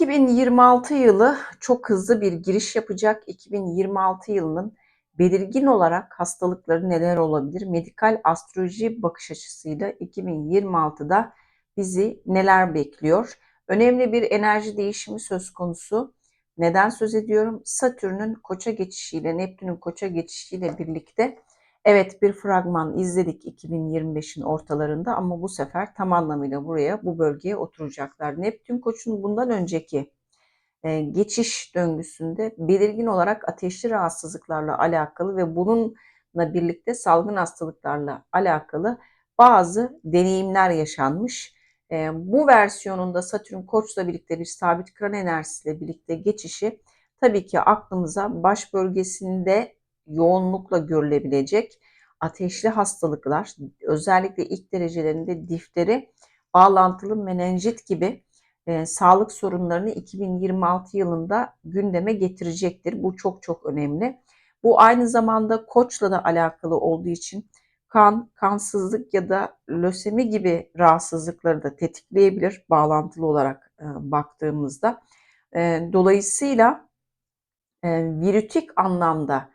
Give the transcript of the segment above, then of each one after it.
2026 yılı çok hızlı bir giriş yapacak. 2026 yılının belirgin olarak hastalıkları neler olabilir? Medikal astroloji bakış açısıyla 2026'da bizi neler bekliyor? Önemli bir enerji değişimi söz konusu. Neden söz ediyorum? Satürn'ün koça geçişiyle, Neptün'ün koça geçişiyle birlikte evet bir fragman izledik 2025'in ortalarında ama bu sefer tam anlamıyla buraya, bu bölgeye oturacaklar. Neptün koçun bundan önceki e, geçiş döngüsünde belirgin olarak ateşli rahatsızlıklarla alakalı ve bununla birlikte salgın hastalıklarla alakalı bazı deneyimler yaşanmış. E, bu versiyonunda Satürn Koç'la birlikte bir sabit kran enerjisiyle birlikte geçişi tabii ki aklımıza baş bölgesinde yoğunlukla görülebilecek ateşli hastalıklar, özellikle ilk derecelerinde difteri, bağlantılı menenjit gibi e, sağlık sorunlarını 2026 yılında gündeme getirecektir. Bu çok çok önemli. Bu aynı zamanda koçla da alakalı olduğu için kan, kansızlık ya da lösemi gibi rahatsızlıkları da tetikleyebilir bağlantılı olarak e, baktığımızda. E, dolayısıyla e, virütik anlamda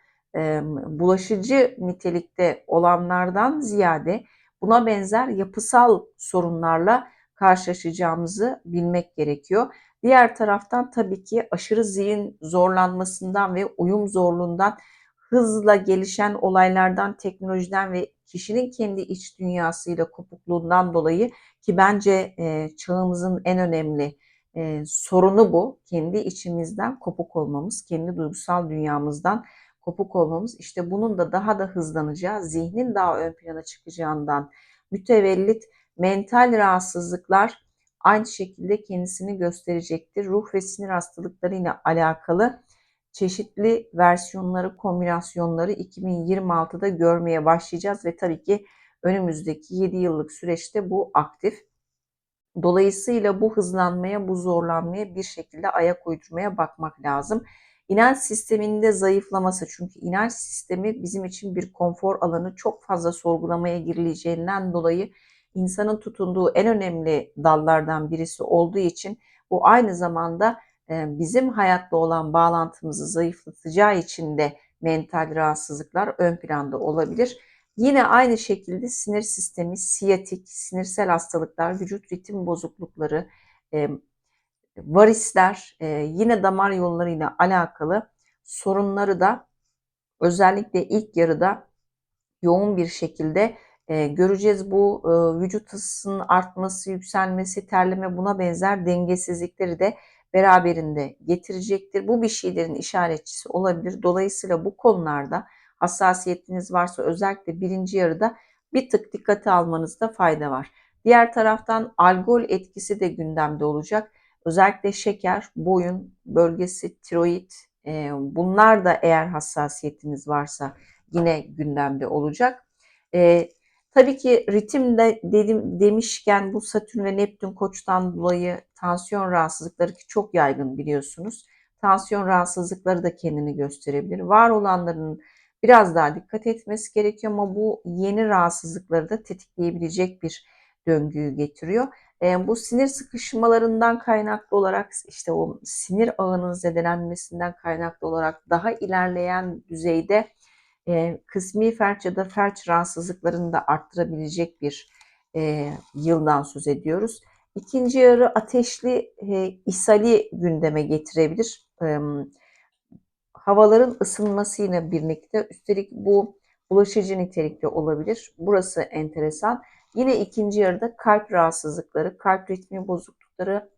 bulaşıcı nitelikte olanlardan ziyade buna benzer yapısal sorunlarla karşılaşacağımızı bilmek gerekiyor. Diğer taraftan tabii ki aşırı zihin zorlanmasından ve uyum zorluğundan hızla gelişen olaylardan, teknolojiden ve kişinin kendi iç dünyasıyla kopukluğundan dolayı ki bence e, çağımızın en önemli e, sorunu bu. Kendi içimizden kopuk olmamız, kendi duygusal dünyamızdan kopuk olmamız. İşte bunun da daha da hızlanacağı, zihnin daha ön plana çıkacağından mütevellit mental rahatsızlıklar aynı şekilde kendisini gösterecektir. Ruh ve sinir hastalıklarıyla alakalı çeşitli versiyonları, kombinasyonları 2026'da görmeye başlayacağız ve tabii ki önümüzdeki 7 yıllık süreçte bu aktif. Dolayısıyla bu hızlanmaya, bu zorlanmaya bir şekilde ayak uydurmaya bakmak lazım. İnanç sisteminde zayıflaması çünkü inanç sistemi bizim için bir konfor alanı çok fazla sorgulamaya girileceğinden dolayı insanın tutunduğu en önemli dallardan birisi olduğu için bu aynı zamanda bizim hayatta olan bağlantımızı zayıflatacağı için de mental rahatsızlıklar ön planda olabilir. Yine aynı şekilde sinir sistemi, siyatik, sinirsel hastalıklar, vücut ritim bozuklukları, varisler, yine damar yollarıyla alakalı sorunları da özellikle ilk yarıda yoğun bir şekilde e, göreceğiz bu e, vücut ısısının artması, yükselmesi, terleme buna benzer dengesizlikleri de beraberinde getirecektir. Bu bir şeylerin işaretçisi olabilir. Dolayısıyla bu konularda hassasiyetiniz varsa özellikle birinci yarıda bir tık dikkate almanızda fayda var. Diğer taraftan algol etkisi de gündemde olacak. Özellikle şeker, boyun bölgesi, tiroid e, bunlar da eğer hassasiyetiniz varsa yine gündemde olacak. E, Tabii ki ritimde dedim demişken bu Satürn ve Neptün koçtan dolayı tansiyon rahatsızlıkları ki çok yaygın biliyorsunuz. Tansiyon rahatsızlıkları da kendini gösterebilir. Var olanların biraz daha dikkat etmesi gerekiyor ama bu yeni rahatsızlıkları da tetikleyebilecek bir döngüyü getiriyor. Bu sinir sıkışmalarından kaynaklı olarak işte o sinir ağının zedelenmesinden kaynaklı olarak daha ilerleyen düzeyde kısmi felç ya da felç rahatsızlıklarını da arttırabilecek bir yıldan söz ediyoruz. İkinci yarı ateşli e, ishali gündeme getirebilir. Havaların ısınmasıyla birlikte üstelik bu bulaşıcı nitelikte olabilir. Burası enteresan. Yine ikinci yarıda kalp rahatsızlıkları, kalp ritmi bozuklukları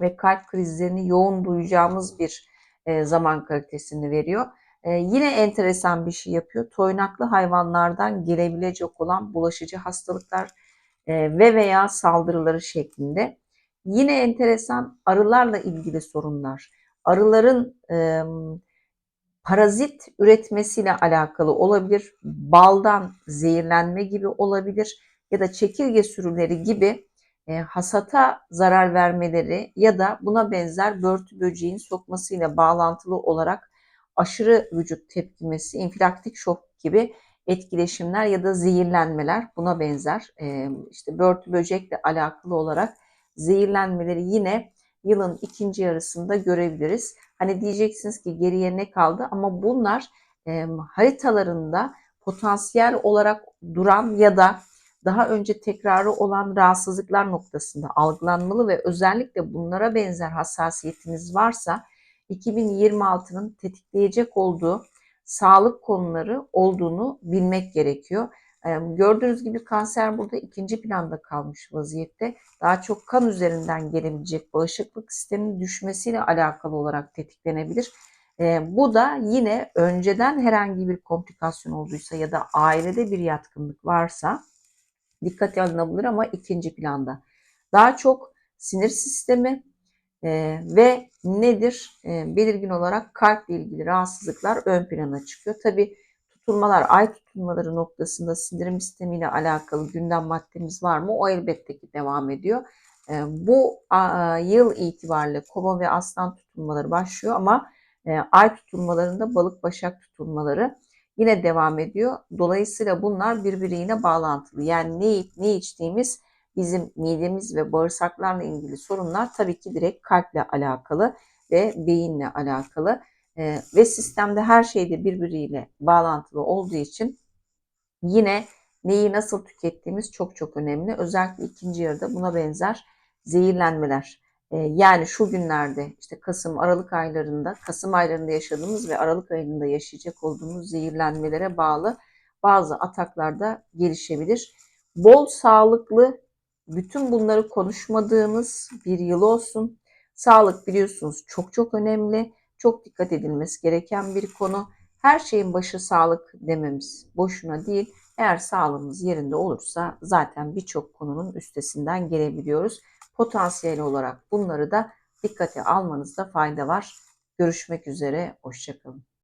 ve kalp krizlerini yoğun duyacağımız bir e, zaman kalitesini veriyor. Ee, yine enteresan bir şey yapıyor. Toynaklı hayvanlardan gelebilecek olan bulaşıcı hastalıklar e, ve veya saldırıları şeklinde. Yine enteresan arılarla ilgili sorunlar. Arıların e, parazit üretmesiyle alakalı olabilir. Baldan zehirlenme gibi olabilir ya da çekirge sürüleri gibi e, hasata zarar vermeleri ya da buna benzer börtü böceğin sokmasıyla bağlantılı olarak aşırı vücut tepkimesi, infilaktik şok gibi etkileşimler ya da zehirlenmeler buna benzer. E, işte börtü böcekle alakalı olarak zehirlenmeleri yine yılın ikinci yarısında görebiliriz. Hani diyeceksiniz ki geriye ne kaldı ama bunlar e, haritalarında potansiyel olarak duran ya da daha önce tekrarı olan rahatsızlıklar noktasında algılanmalı ve özellikle bunlara benzer hassasiyetiniz varsa 2026'nın tetikleyecek olduğu sağlık konuları olduğunu bilmek gerekiyor. Gördüğünüz gibi kanser burada ikinci planda kalmış vaziyette. Daha çok kan üzerinden gelebilecek bağışıklık sisteminin düşmesiyle alakalı olarak tetiklenebilir. Bu da yine önceden herhangi bir komplikasyon olduysa ya da ailede bir yatkınlık varsa dikkate alınabilir ama ikinci planda. Daha çok sinir sistemi e, ve nedir? E, belirgin olarak kalple ilgili rahatsızlıklar ön plana çıkıyor. Tabi tutulmalar, ay tutulmaları noktasında sindirim sistemiyle alakalı gündem maddemiz var mı? O elbette ki devam ediyor. E, bu a, yıl itibariyle kova ve aslan tutulmaları başlıyor ama e, ay tutulmalarında balık başak tutulmaları yine devam ediyor. Dolayısıyla bunlar birbiriyle bağlantılı. Yani ne yiyip ne içtiğimiz bizim midemiz ve bağırsaklarla ilgili sorunlar tabii ki direkt kalple alakalı ve beyinle alakalı. Ee, ve sistemde her şeyde birbiriyle bağlantılı olduğu için yine neyi nasıl tükettiğimiz çok çok önemli. Özellikle ikinci yarıda buna benzer zehirlenmeler. Ee, yani şu günlerde işte Kasım, Aralık aylarında, Kasım aylarında yaşadığımız ve Aralık ayında yaşayacak olduğumuz zehirlenmelere bağlı bazı ataklarda gelişebilir. Bol sağlıklı bütün bunları konuşmadığımız bir yıl olsun. Sağlık biliyorsunuz çok çok önemli. Çok dikkat edilmesi gereken bir konu. Her şeyin başı sağlık dememiz boşuna değil. Eğer sağlığımız yerinde olursa zaten birçok konunun üstesinden gelebiliyoruz. Potansiyel olarak bunları da dikkate almanızda fayda var. Görüşmek üzere, hoşçakalın.